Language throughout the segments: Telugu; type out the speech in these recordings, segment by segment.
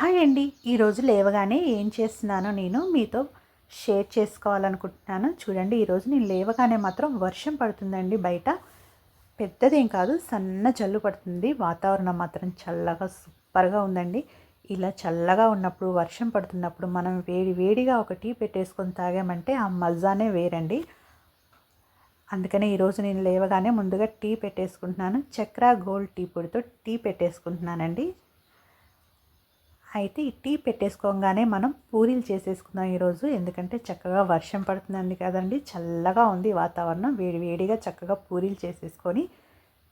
హాయ్ అండి. ఈరోజు లేవగానే ఏం చేస్తున్నానో నేను మీతో షేర్ చేసుకోవాలనుకుంటున్నాను. చూడండి ఈరోజు నేను లేవగానే మాత్రం వర్షం పడుతుందండి బయట. పెద్దదేం కాదు సన్న జల్లు పడుతుంది. వాతావరణం మాత్రం చల్లగా సూపర్గా ఉందండి. ఇలా చల్లగా ఉన్నప్పుడు వర్షం పడుతున్నప్పుడు మనం వేడి వేడిగా ఒక టీ పెట్టేసుకొని తాగామంటే ఆ మజానే వేరండి. అందుకనే ఈరోజు నేను లేవగానే ముందుగా టీ పెట్టేసుకుంటున్నాను. చక్ర గోల్డ్ టీ పొడితో టీ పెట్టేసుకుంటున్నానండి. అయితే ఈ టీ పెట్టేసుకోగానే మనం పూరీలు చేసేసుకుందాం ఈరోజు. ఎందుకంటే చక్కగా వర్షం పడుతుందండి కదండి. చల్లగా ఉంది వాతావరణం. వేడి వేడిగా చక్కగా పూరీలు చేసేసుకొని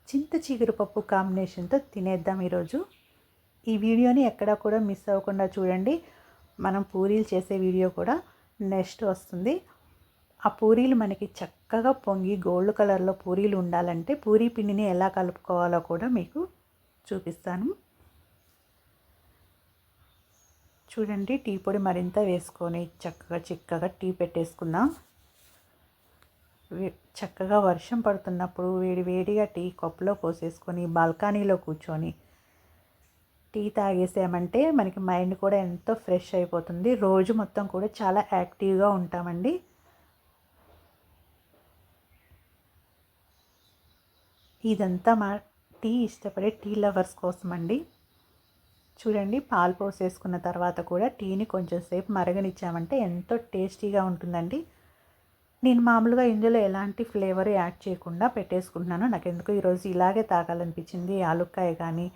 చింత చిగురు పప్పు కాంబినేషన్తో తినేద్దాం ఈరోజు. ఈ వీడియోని ఎక్కడా కూడా మిస్ అవ్వకుండా చూడండి. మనం పూరీలు చేసే వీడియో కూడా నెక్స్ట్ వస్తుంది. ఆ పూరీలు మనకి చక్కగా పొంగి గోల్డ్ కలర్లో పూరీలు ఉండాలంటే పూరీ పిండిని ఎలా కలుపుకోవాలో కూడా మీకు చూపిస్తాను. చూడండి టీ పొడి మరింత వేసుకొని చక్కగా చిక్కగా టీ పెట్టేసుకుందాం. చక్కగా వర్షం పడుతున్నప్పుడు వేడి వేడిగా టీ కప్పులో పోసేసుకొని బాల్కనీలో కూర్చొని టీ తాగేసామంటే మనకి మైండ్ కూడా ఎంతో ఫ్రెష్ అయిపోతుంది. రోజు మొత్తం కూడా చాలా యాక్టివ్గా ఉంటామండి. ఇదంతా మా టీ ఇష్టపడే టీ లవర్స్ కోసం అండి చూడండి పాలు పోసేసుకున్న తర్వాత కూడా టీని కొంచెం సేపు మరగనిచ్చామంటే ఎంతో టేస్టీగా ఉంటుందండి. నేను మామూలుగా ఇందులో ఎలాంటి ఫ్లేవర్ యాడ్ చేయకుండా పెట్టేసుకుంటున్నాను. నాకు ఎందుకు ఈరోజు ఇలాగే తాగాలనిపించింది. ఆలుక్కాయ కానీ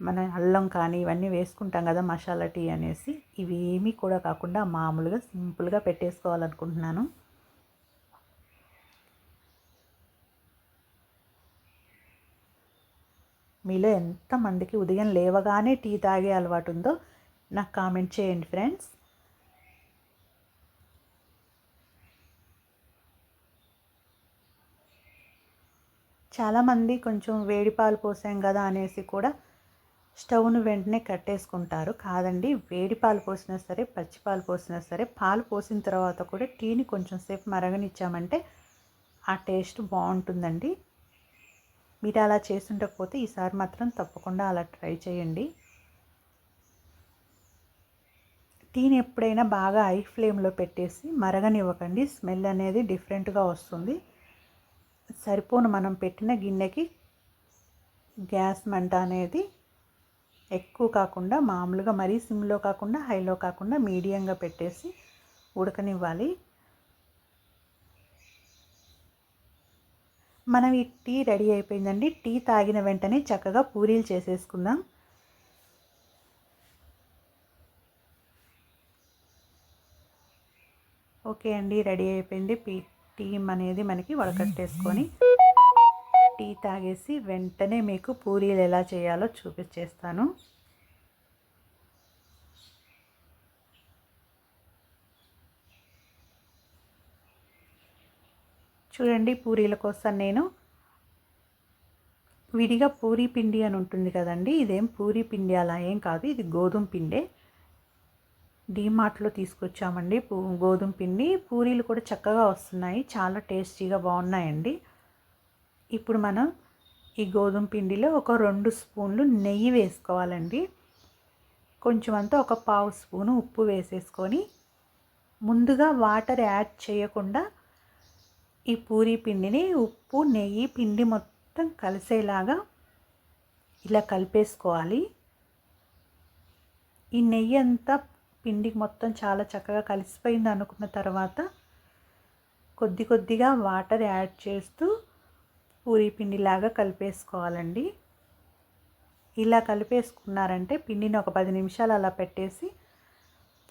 మన అల్లం కానీ ఇవన్నీ వేసుకుంటాం కదా మసాలా టీ అనేసి. ఇవి ఏమీ కూడా కాకుండా మామూలుగా సింపుల్గా పెట్టేసుకోవాలనుకుంటున్నాను. మీలో ఎంతమందికి ఉదయం లేవగానే టీ తాగే అలవాటు ఉందో నాకు కామెంట్ చేయండి ఫ్రెండ్స్. చాలామంది కొంచెం వేడి పాలు పోసాం కదా అనేసి కూడా స్టవ్ను వెంటనే కట్టేసుకుంటారు. కాదండి వేడి పాలు పోసినా సరే పచ్చి పాలు పోసినా సరే పాలు పోసిన తర్వాత కూడా టీని కొంచెం సేపు మరగనిచ్చామంటే ఆ టేస్ట్ బాగుంటుందండి. మీరు అలా చేసుండకపోతే ఈసారి మాత్రం తప్పకుండా అలా ట్రై చేయండి. టీని ఎప్పుడైనా బాగా ఐ ఫ్లేమ్లో పెట్టేసి మరగనివ్వకండి. స్మెల్ అనేది డిఫరెంట్గా వస్తుంది. సరిపోను మనం పెట్టిన గిన్నెకి గ్యాస్ మంట అనేది ఎక్కువ కాకుండా మామూలుగా మరీ సిమ్లో కాకుండా హైలో కాకుండా మీడియంగా పెట్టేసి ఉడకనివ్వాలి. మనం ఈ టీ రెడీ అయిపోయిందండి. టీ తాగిన వెంటనే చక్కగా పూరీలు చేసేసుకుందాం. ఓకే అండి రెడీ అయిపోయింది. పీ టీ అనేది మనకి వడకట్టేసుకొని టీ తాగేసి వెంటనే మీకు పూరీలు ఎలా చేయాలో చూపించేస్తాను చూడండి పూరీల కోసం నేను విడిగా పూరీ పిండి అని ఉంటుంది కదండి ఇదేం పూరీ పిండి అలా ఏం కాదు ఇది గోధుమ పిండే. డీమార్ట్లో తీసుకొచ్చామండి గోధుమ పిండి. పూరీలు కూడా చక్కగా వస్తున్నాయి చాలా టేస్టీగా బాగున్నాయండి. ఇప్పుడు మనం ఈ గోధుమ పిండిలో ఒక రెండు స్పూన్లు నెయ్యి వేసుకోవాలండి. కొంచెం అంతా ఒక పావు స్పూను ఉప్పు వేసేసుకొని ముందుగా వాటర్ యాడ్ చేయకుండా ఈ పూరీ పిండిని ఉప్పు నెయ్యి పిండి మొత్తం కలిసేలాగా ఇలా కలిపేసుకోవాలి. ఈ నెయ్యి అంతా పిండికి మొత్తం చాలా చక్కగా కలిసిపోయింది అనుకున్న తర్వాత కొద్ది కొద్దిగా వాటర్ యాడ్ చేస్తూ పూరీ పిండిలాగా కలిపేసుకోవాలండి. ఇలా కలిపేసుకున్నారంటే పిండిని ఒక పది నిమిషాలు అలా పెట్టేసి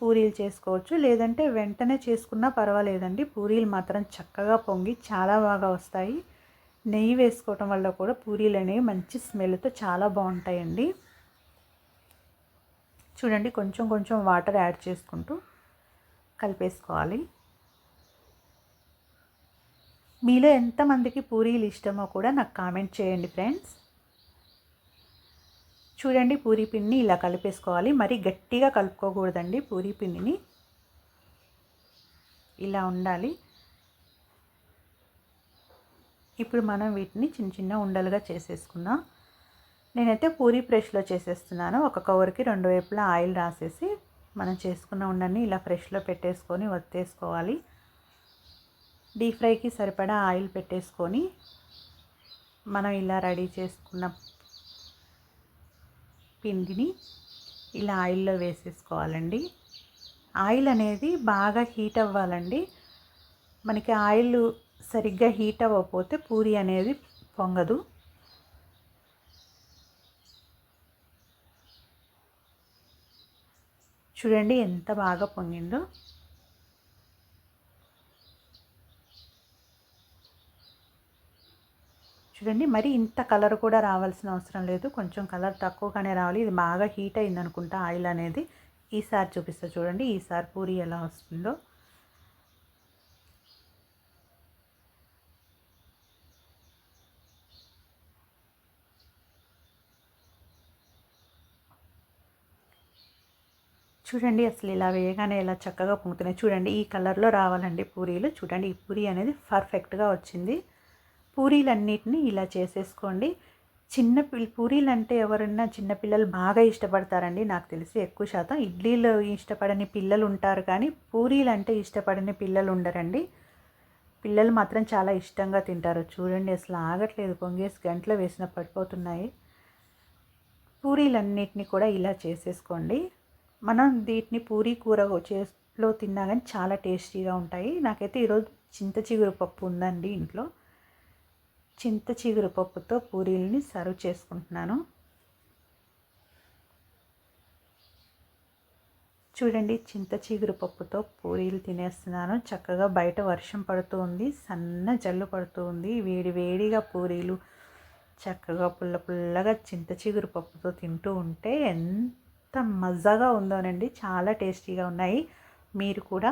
పూరీలు చేసుకోవచ్చు. లేదంటే వెంటనే చేసుకున్నా పర్వాలేదండి. పూరీలు మాత్రం చక్కగా పొంగి చాలా బాగా వస్తాయి. నెయ్యి వేసుకోవటం వల్ల కూడా పూరీలు అనేవి మంచి స్మెల్తో చాలా బాగుంటాయండి. చూడండి కొంచెం కొంచెం వాటర్ యాడ్ చేసుకుంటూ కలిపేసుకోవాలి. మీలో ఎంతమందికి పూరీలు ఇష్టమో కూడా నాకు కామెంట్ చేయండి ఫ్రెండ్స్. చూడండి పూరీ పిండిని ఇలా కలిపేసుకోవాలి. మరి గట్టిగా కలుపుకోకూడదండి పూరీ పిండిని. ఇలా ఉండాలి. ఇప్పుడు మనం వీటిని చిన్న చిన్న ఉండలుగా చేసేసుకుందాం. నేనైతే పూరి ఫ్రెష్లో చేసేస్తున్నాను. ఒక కవర్కి రెండు వైపులా ఆయిల్ రాసేసి మనం చేసుకున్న ఉండని ఇలా ఫ్రెష్లో పెట్టేసుకొని వత్తేసుకోవాలి డీప్ ఫ్రైకి సరిపడా ఆయిల్ పెట్టేసుకొని మనం ఇలా రెడీ చేసుకున్న పిండిని ఇలా ఆయిల్లో వేసేసుకోవాలండి. ఆయిల్ అనేది బాగా హీట్ అవ్వాలండి. మనకి ఆయిల్ సరిగ్గా హీట్ అవ్వకపోతే పూరి అనేది పొంగదు. చూడండి ఎంత బాగా పొంగిందో. చూడండి. మరి ఇంత కలర్ కూడా రావాల్సిన అవసరం లేదు. కొంచెం కలర్ తక్కువగానే రావాలి. ఇది బాగా హీట్ అయింది అనుకుంటా ఆయిల్ అనేది. ఈసారి చూపిస్తా చూడండి. ఈసారి పూరి ఎలా వస్తుందో. చూడండి అసలు ఇలా వేయగానే ఇలా చక్కగా పొంగుతున్నాయి. చూడండి ఈ కలర్లో రావాలండి పూరీలు. చూడండి ఈ పూరీ అనేది పర్ఫెక్ట్గా వచ్చింది. పూరీలన్నిటిని ఇలా చేసేసుకోండి. చిన్న పిల్ల పూరీలు అంటే ఎవరన్నా చిన్నపిల్లలు బాగా ఇష్టపడతారండి. నాకు తెలిసి ఎక్కువ శాతం ఇడ్లీలు ఇష్టపడని పిల్లలు ఉంటారు కానీ పూరీలు అంటే ఇష్టపడని పిల్లలు ఉండరండి. పిల్లలు మాత్రం చాలా ఇష్టంగా తింటారు. చూడండి అసలు ఆగట్లేదు. పొంగేసి గంటలో వేసిన పడిపోతున్నాయి. పూరీలన్నిటిని కూడా ఇలా చేసేసుకోండి. మనం వీటిని పూరీ కూర చేలో తిన్నా కానీ చాలా టేస్టీగా ఉంటాయి. నాకైతే ఈరోజు చింత చిగురు పప్పు ఉందండి ఇంట్లో. చింత చిగురు పప్పుతో పూరీలని సర్వ్ చేసుకుంటున్నాను. చూడండి చింత చిగురు పప్పుతో పూరీలు తినేస్తున్నాను. చక్కగా బయట వర్షం పడుతూ ఉంది సన్న జల్లు పడుతూ ఉంది. వేడి వేడిగా పూరీలు చక్కగా పుల్ల పుల్లగా చింత చిగురు పప్పుతో తింటూ ఉంటే ఎంత మజాగా ఉందోనండి చాలా టేస్టీగా ఉన్నాయి. మీరు కూడా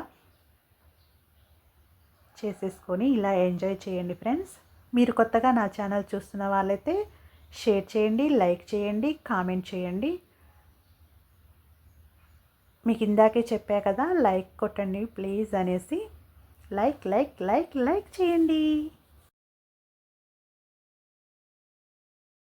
చేసేసుకొని ఇలా ఎంజాయ్ చేయండి ఫ్రెండ్స్. మీరు కొత్తగా నా ఛానల్ చూస్తున్న వాళ్ళైతే షేర్ చేయండి లైక్ చేయండి కామెంట్ చేయండి. మీకు ఇందాకే చెప్పా కదా లైక్ కొట్టండి ప్లీజ్ అనేసి. లైక్ లైక్ లైక్ లైక్ చేయండి.